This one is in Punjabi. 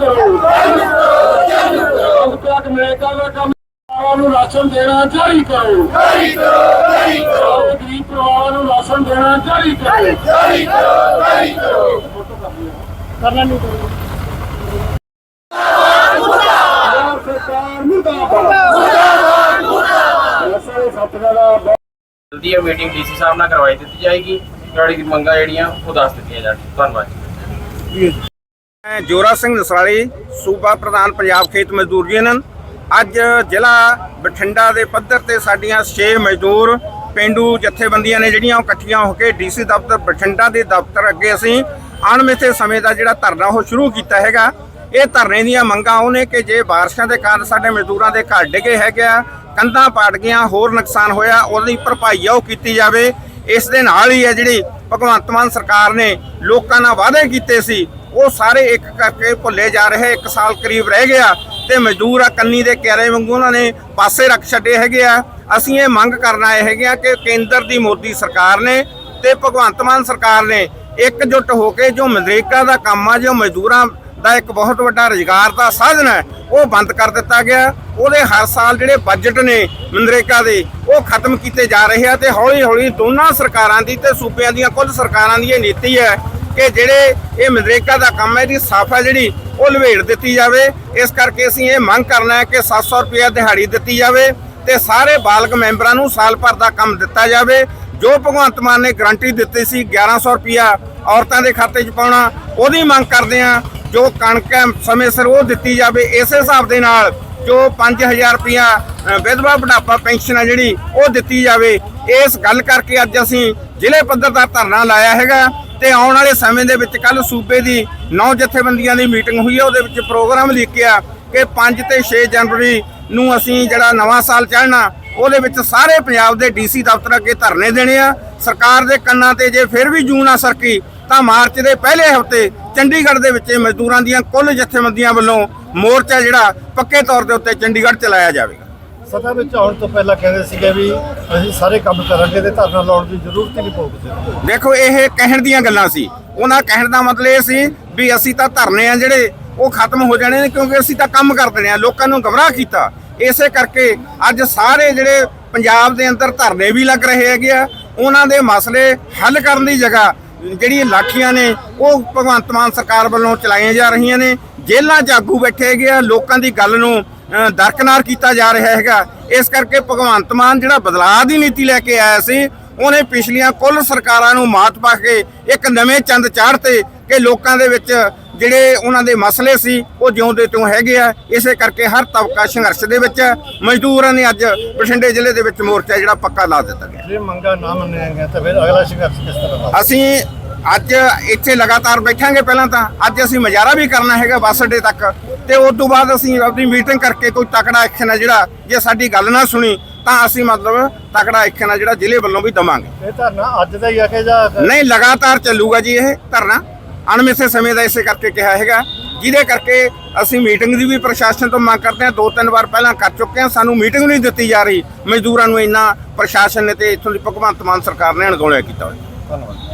ਕਰੋ ਚਾਲੂ ਕਰੋ ਤੱਕ ਨਰੇਗਾ ਦਾ ਕੰਮ ਪਰਿਵਾਰਾਂ ਨੂੰ ਰਾਸ਼ਨ ਦੇਣਾ ਜਾਰੀ ਕਰੋ ਜਾਰੀ ਕਰੋ ਜਾਰੀ ਕਰੋ ਗਰੀਬ ਪਰਿਵਾਰਾਂ ਨੂੰ ਰਾਸ਼ਨ ਦੇਣਾ ਜਾਰੀ ਕਰੋ ਜਾਰੀ ਕਰੋ ਜਾਰੀ ਕਰੋ ਕਰਨਾ ਨਹੀਂ ਕਰੋ ਸਰਕਾਰ ਮੁਰਦਾਬਾਦ ਮੁਰਦਾਬਾਦ ਜਲਦੀ ਇਹ ਮੀਟਿੰਗ ਡੀਸੀ ਸਾਹਿਬ ਨਾਲ ਕਰਵਾਈ ਦਿੱਤੀ ਜਾਏਗੀ। ਤੁਹਾਡੀ ਮੰਗਾਂ ਜਿਹੜੀਆਂ, ਉਹ ਦੱਸ ਦਿੱਤੀਆਂ ਜਾਣ। ਧੰਨਵਾਦ ਮੈਂ ਜੋਰਾ ਸਿੰਘ ਨਸਰਾਲੀ ਸੂਬਾ ਪ੍ਰਧਾਨ ਪੰਜਾਬ ਖੇਤ ਮਜ਼ਦੂਰ ਯੂਨੀਅਨ। ਅੱਜ ਜ਼ਿਲ੍ਹਾ ਬਠਿੰਡਾ ਦੇ ਪੱਧਰ ਤੇ ਸਾਡੀਆਂ 6 ਮਜ਼ਦੂਰ ਪਿੰਡੂ ਜਥੇਬੰਦੀਆਂ ਨੇ ਜਿਹੜੀਆਂ ਉਹ ਇਕੱਠੀਆਂ ਹੋ ਕੇ ਡੀਸੀ ਦਫ਼ਤਰ ਬਠਿੰਡਾ ਦੇ ਦਫ਼ਤਰ ਅੱਗੇ ਅਸੀਂ ਅਣਮਿੱਥੇ ਸਮੇਂ ਦਾ ਜਿਹੜਾ ਧਰਨਾ ਉਹ ਸ਼ੁਰੂ ਕੀਤਾ ਹੈਗਾ। ਇਹ ਧਰਨੇ ਦੀਆਂ ਮੰਗਾਂ ਉਹ ਨੇ ਕਿ ਜੇ ਬਾਰਿਸ਼ਾਂ ਦੇ ਕਾਰਨ ਸਾਡੇ ਮਜ਼ਦੂਰਾਂ ਦੇ ਘਰ ਡਿੱਗੇ ਹੈਗੇ ਆ, ਕੰਧਾਂ ਪਾਟ ਗਈਆਂ, ਹੋਰ ਨੁਕਸਾਨ ਹੋਇਆ, ਉਹਦੀ ਭਰਪਾਈ ਆ ਉਹ ਕੀਤੀ ਜਾਵੇ। ਇਸ ਦੇ ਨਾਲ ਹੀ ਹੈ ਜਿਹੜੀ ਭਗਵੰਤ ਮਾਨ ਸਰਕਾਰ ਨੇ ਲੋਕਾਂ ਨਾਲ ਵਾਅਦੇ ਕੀਤੇ ਸੀ ਉਹ ਸਾਰੇ ਇੱਕ ਕਰਕੇ ਭੁੱਲੇ ਜਾ ਰਹੇ, ਇੱਕ ਸਾਲ ਕਰੀਬ ਰਹਿ ਗਿਆ ਤੇ ਮਜ਼ਦੂਰ ਆ ਕੰਨੀ ਦੇ ਕਿਆਰੇ ਵਾਂਗੂ ਉਹਨਾਂ ਨੇ ਪਾਸੇ ਰੱਖ ਛੱਡੇ ਹੈਗੇ ਆ। ਅਸੀਂ ਇਹ ਮੰਗ ਕਰਨ ਆਏ ਹੈਗੇ ਆ ਕਿ ਕੇਂਦਰ ਦੀ ਮੋਦੀ ਸਰਕਾਰ ਨੇ ਤੇ ਭਗਵੰਤ ਮਾਨ ਸਰਕਾਰ ਨੇ ਇਕਜੁੱਟ ਹੋ ਕੇ ਜੋ ਮਨਰੇਗਾ ਦਾ ਕੰਮ ਆ, ਜੋ ਮਜ਼ਦੂਰਾਂ ਦਾ ਇੱਕ ਬਹੁਤ ਵੱਡਾ ਰੁਜ਼ਗਾਰ ਦਾ ਸਾਧਨ ਹੈ ਉਹ ਬੰਦ ਕਰ ਦਿੱਤਾ ਗਿਆ। ਉਹਦੇ ਹਰ ਸਾਲ ਜਿਹੜੇ ਬਜਟ ਨੇ ਮਨਰੇਗਾ ਦੇ, ਉਹ ਖਤਮ ਕੀਤੇ ਜਾ ਰਹੇ ਆ ਤੇ ਹੌਲੀ ਹੌਲੀ ਦੋਨਾਂ ਸਰਕਾਰਾਂ ਦੀ ਤੇ ਸੂਬਿਆਂ ਦੀਆਂ, ਕੁੱਲ ਸਰਕਾਰਾਂ ਦੀ ਇਹ ਨੀਤੀ ਹੈ ਕਿ ਜਿਹੜੇ ਇਹ ਮਨਰੇਗਾ ਦਾ ਕੰਮ ਹੈ ਇਹਦੀ ਸਾਫਾ ਜਿਹੜੀ ਉਹ ਲਵੇੜ ਦਿੱਤੀ ਜਾਵੇ। ਇਸ ਕਰਕੇ ਅਸੀਂ ਇਹ ਮੰਗ ਕਰਨਾ ਹੈ ਕਿ 700 ਰੁਪਏ ਦਿਹਾੜੀ ਦਿੱਤੀ ਜਾਵੇ ਤੇ ਸਾਰੇ ਬਾਲਗ ਮੈਂਬਰਾਂ ਨੂੰ ਸਾਲ ਭਰ ਦਾ ਕੰਮ ਦਿੱਤਾ ਜਾਵੇ। ਜੋ ਭਗਵੰਤ ਮਾਨ ਨੇ ਗਰੰਟੀ ਦਿੱਤੀ ਸੀ 1100 ਰੁਪਿਆ ਔਰਤਾਂ ਦੇ ਖਾਤੇ 'ਚ ਪਾਉਣਾ ਉਹਦੀ ਮੰਗ ਕਰਦੇ ਆ ਜੋ ਕਣਕ ਹੈ ਸਮੇਂ ਸਿਰ ਉਹ ਦਿੱਤੀ ਜਾਵੇ। ਇਸੇ ਹਿਸਾਬ ਦੇ ਨਾਲ ਜੋ 5000 ਰੁਪਿਆ ਅ, ਵਿਧਵਾ ਬੁਢਾਪਾ ਪੈਨਸ਼ਨ ਆ ਜਿਹੜੀ ਉਹ ਦਿੱਤੀ ਜਾਵੇ। ਇਸ ਗੱਲ ਕਰਕੇ ਅੱਜ ਅਸੀਂ ਜ਼ਿਲ੍ਹੇ ਪੱਧਰ ਦਾ ਧਰਨਾ ਲਾਇਆ ਹੈਗਾ। ਤੇ ਆਉਣ ਵਾਲੇ ਸਮੇਂ ਦੇ ਵਿੱਚ ਕੱਲ ਸੂਬੇ ਦੀ ਨੌ ਜਥੇਬੰਦੀਆਂ ਦੀ ਮੀਟਿੰਗ ਹੋਈ ਹੈ ਉਹਦੇ ਵਿੱਚ ਪ੍ਰੋਗਰਾਮ ਲਿਖਿਆ ਕਿ 5 ਤੇ 6 ਜਨਵਰੀ ਨੂੰ ਅਸੀਂ ਜਿਹੜਾ ਨਵਾਂ ਸਾਲ ਚੜ੍ਹਨਾ, ਉਹਦੇ ਵਿੱਚ ਸਾਰੇ ਪੰਜਾਬ ਦੇ ਡੀਸੀ ਦਫ਼ਤਰ ਅੱਗੇ ਧਰਨੇ ਦੇਣੇ ਆ। ਸਰਕਾਰ ਦੇ ਕੰਨਾਂ ਤੇ ਜੇ ਫਿਰ ਵੀ ਜੂਨ ਆ ਸਰਕੀ, ਤਾਂ ਮਾਰਚ ਦੇ ਪਹਿਲੇ ਹਫ਼ਤੇ ਚੰਡੀਗੜ੍ਹ ਦੇ ਵਿੱਚ ਮਜ਼ਦੂਰਾਂ ਦੀਆਂ ਕੁੱਲ ਜਥੇਬੰਦੀਆਂ ਵੱਲੋਂ ਮੋਰਚਾ ਜਿਹੜਾ ਪੱਕੇ ਤੌਰ ਦੇ ਉੱਤੇ ਚੰਡੀਗੜ੍ਹ ਚਲਾਇਆ ਜਾਵੇ। ਸਭਾ ਵਿੱਚ ਆਉਣ ਤੋਂ ਪਹਿਲਾਂ ਕਹਿੰਦੇ ਸੀਗੇ ਵੀ ਅਸੀਂ ਸਾਰੇ ਕੰਮ ਕਰਾਂਗੇ ਤੇ ਧਰਨਾ ਲਾਉਣ ਦੀ ਜ਼ਰੂਰਤ ਹੀ ਨਹੀਂ ਪਊਗੀ ਦੇਖੋ, ਇਹ ਕਹਿਣ ਦੀਆਂ ਗੱਲਾਂ ਸੀ। ਉਹਨਾਂ ਕਹਿਣ ਦਾ ਮਤਲਬ ਇਹ ਸੀ ਵੀ ਅਸੀਂ ਤਾਂ ਧਰਨੇ ਆ ਜਿਹੜੇ ਉਹ ਖਤਮ ਹੋ ਜਾਣੇ ਨੇ ਕਿਉਂਕਿ ਅਸੀਂ ਤਾਂ ਕੰਮ ਕਰ ਆ, ਲੋਕਾਂ ਨੂੰ ਗਮਰਾਹ ਕੀਤਾ। ਇਸੇ ਕਰਕੇ ਅੱਜ ਸਾਰੇ ਜਿਹੜੇ ਪੰਜਾਬ ਦੇ ਅੰਦਰ ਧਰਨੇ ਵੀ ਲੱਗ ਰਹੇ ਹੈਗੇ ਆ, ਉਹਨਾਂ ਦੇ ਮਸਲੇ ਹੱਲ ਕਰਨ ਦੀ ਜਗ੍ਹਾ ਜਿਹੜੀ ਲਾਠੀਆਂ ਨੇ, ਉਹ ਭਗਵੰਤ ਮਾਨ ਸਰਕਾਰ ਵੱਲੋਂ ਚਲਾਈਆਂ ਜਾ ਰਹੀਆਂ ਨੇ। ਜੇਲ੍ਹਾਂ 'ਚ ਆਗੂ ਬੈਠੇ ਹੈਗੇ ਆ, ਲੋਕਾਂ ਦੀ ਗੱਲ ਨੂੰ ਦਰਕਨਾਰ ਕੀਤਾ ਜਾ ਰਿਹਾ ਹੈਗਾ। ਇਸ ਕਰਕੇ ਭਗਵੰਤ ਮਾਨ ਜਿਹੜਾ ਬਦਲਾਅ ਦੀ ਨੀਤੀ ਲੈ ਕੇ ਆਇਆ ਸੀ ਉਹਨੇ ਪਿਛਲੀਆਂ ਕੁੱਲ ਸਰਕਾਰਾਂ ਨੂੰ ਮਾਤ ਪਾ ਕੇ ਇੱਕ ਨਵੇਂ ਚੰਦ ਚਾੜਤੇ ਕਿ ਲੋਕਾਂ ਦੇ ਵਿੱਚ ਜਿਹੜੇ ਉਹਨਾਂ ਦੇ ਮਸਲੇ ਸੀ ਉਹ ਜਿਉਂਦੇ ਤਿਉਂ ਹੈਗੇ ਆ। ਇਸੇ ਕਰਕੇ ਹਰ ਤਬਕਾ ਸੰਘਰਸ਼ ਦੇ ਵਿੱਚ। ਮਜ਼ਦੂਰਾਂ ਨੇ ਅੱਜ ਬਠਿੰਡੇ ਜ਼ਿਲ੍ਹੇ ਦੇ ਵਿੱਚ ਮੋਰਚਾ ਜਿਹੜਾ ਪੱਕਾ ਲਾ ਦਿੱਤਾ ਗਿਆ। ਜੇ ਮੰਗਾਂ ਨਾ ਮੰਨਿਆ ਗਿਆ ਤਾਂ ਫਿਰ ਅਗਲਾ ਸੰਘਰਸ਼ ਕਿਸ ਤਰ੍ਹਾਂ ਦਾ? ਅਸੀਂ ਅੱਜ ਇੱਥੇ ਲਗਾਤਾਰ ਬੈਠਾਂਗੇ ਪਹਿਲਾਂ ਤਾਂ। ਅੱਜ ਅਸੀਂ ਮਜ਼ਾਰਾ ਵੀ ਕਰਨਾ ਹੈਗਾ ਬੱਸ ਅੱਡੇ ਤੱਕ। ਤੇ ਉਸ ਤੋਂ ਬਾਅਦ ਅਸੀਂ ਆਪਣੀ ਮੀਟਿੰਗ ਕਰਕੇ ਕੋਈ ਤਕੜਾ ਐਕਸ਼ਨ ਹੈ ਜਿਹੜਾ ਜੇ ਸਾਡੀ ਗੱਲ ਨਾ ਸੁਣੀ ਤਾਂ ਅਸੀਂ ਮਤਲਬ ਤਕੜਾ ਐਕਸ਼ਨ ਹੈ ਜਿਹੜਾ ਜ਼ਿਲ੍ਹੇ ਵੱਲੋਂ ਵੀ ਦਵਾਂਗੇ। ਇਹ ਧਰਨਾ ਅੱਜ ਦਾ ਹੀ ਆ ਕਿ ਜਾਂ ਨਹੀਂ ਲਗਾਤਾਰ ਚੱਲੂਗਾ ਜੀ ਇਹ ਧਰਨਾ। ਅਣਮਿੱਥੇ ਸਮੇਂ ਦਾ ਇਸੇ ਕਰਕੇ ਕਿਹਾ ਹੈਗਾ। ਜਿਹਦੇ ਕਰਕੇ ਅਸੀਂ ਮੀਟਿੰਗ ਦੀ ਵੀ ਪ੍ਰਸ਼ਾਸਨ ਤੋਂ ਮੰਗ ਕਰਦੇ ਹਾਂ। ਦੋ ਤਿੰਨ ਵਾਰ ਪਹਿਲਾਂ ਕਰ ਚੁੱਕੇ ਹਾਂ। ਸਾਨੂੰ ਮੀਟਿੰਗ ਨਹੀਂ ਦਿੱਤੀ ਜਾ ਰਹੀ। ਮਜ਼ਦੂਰਾਂ ਨੂੰ ਇੰਨਾ ਪ੍ਰਸ਼ਾਸਨ ਨੇ ਤੇ ਇੱਥੋਂ ਦੀ ਭਗਵੰਤ ਮਾਨ ਸਰਕਾਰ ਨੇ ਅਣਗੌਲਿਆ ਕੀਤਾ ਹੋਇਆ। ਧੰਨਵਾਦ।